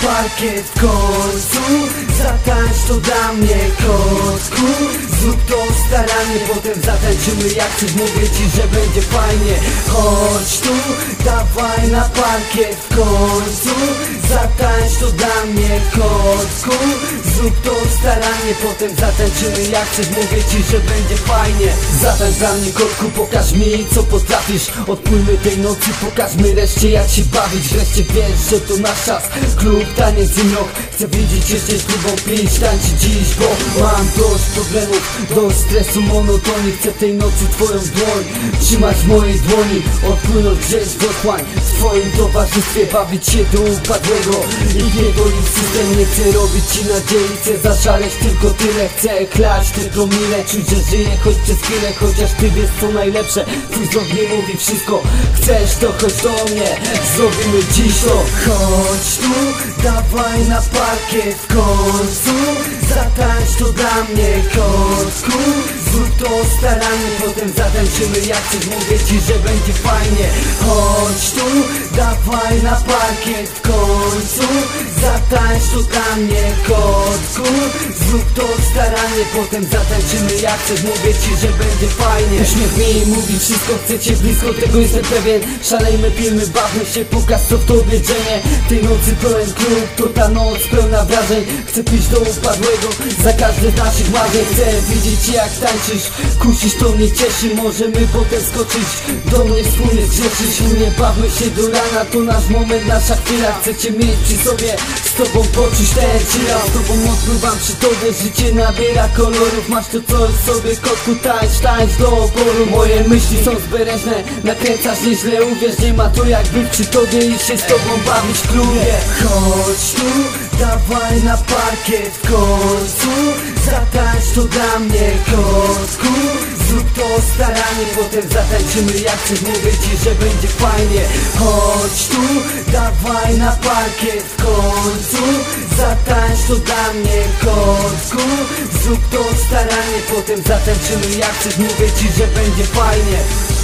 parkiet w końcu Zatańcz to dla mnie kotku. Zrób to starannie, potem zatańczymy jak coś Mówię ci, że będzie fajnie. Chodź tu, dawaj na parkiet w końcu Zatańcz to dla mnie kotku. Zrób to starannie, potem zatańczymy jak coś Mówię ci, że będzie fajnie. Zatańcz dla mnie kotku, pokaż mi co potrafisz. Odpłymy tej nocy, pokażmy reszcie jak się bawić. Wreszcie wiesz, że to nasz czas. Klub, taniec i mrok Chcę widzieć jeszcze klubą pić, tańczyć dziś Bo mam dość problemów, dość stresu, monotonii. Chcę tej nocy twoją dłoń Trzymać w mojej dłoni. Odpłynąć gdzieś w otchłań W twoim towarzystwie bawić się do upadłego I pierdolić system Nie chcę robić ci nadziei. Chcę zaszaleć tylko tyle. Chcę klać te promile Czuć, że żyję choć przez chwilę Chociaż ty wiesz co najlepsze. Twój wzrok nie mówi wszystko. Chcesz to chodź do mnie. Zrobimy dziś to. Chodź tu, dawaj na parkiet w końcu. Zatańcz to dla mnie kotku. Zrób to starannie, potem zatańczymy. Jak coś Mówię ci, że będzie fajnie. Chodź tu, dawaj na parkiet w końcu Zatańcz to dla mnie kotku. Zrób to starannie, potem zatańczymy jak coś Mówię ci, że będzie fajnie. Uśmiech mi mówi wszystko, chcecie blisko, tego jestem pewien. Szalejmy, pijmy, bawmy się, pokaż co w tobie dzieje Tej nocy pełen klub, to ta noc pełna wrażeń. Chcę pić do upadłego, za każde z naszych marzeń. Chcę widzieć jak tańczysz, kusisz to mnie cieszy. Możemy potem skoczyć, do mnie wspólnie zgrzeszyć. Nie bawmy się do rana, to nasz moment, nasza chwila. Chcecie mieć przy sobie, z tobą poczuć ten chwila Z tobą odpływam przy tobie, życie nabiera kolorów. Masz to coś sobie, kotku, tańcz, tańcz do oporu. Moje myśli są zbereźne, nakręcasz nieźle Uwierz, nie ma to jak być przy tobie i się z tobą bawić. W klubie Chodź tu, dawaj na parkiet w końcu. Zatańcz to dla mnie kotku Zrób to starannie, potem zatańczymy jak coś Mówię ci, że będzie fajnie. Chodź tu, dawaj na parkiet w końcu. Zatańcz to dla mnie kotku Zrób to starannie, potem zatańczymy jak coś Mówię ci, że będzie fajnie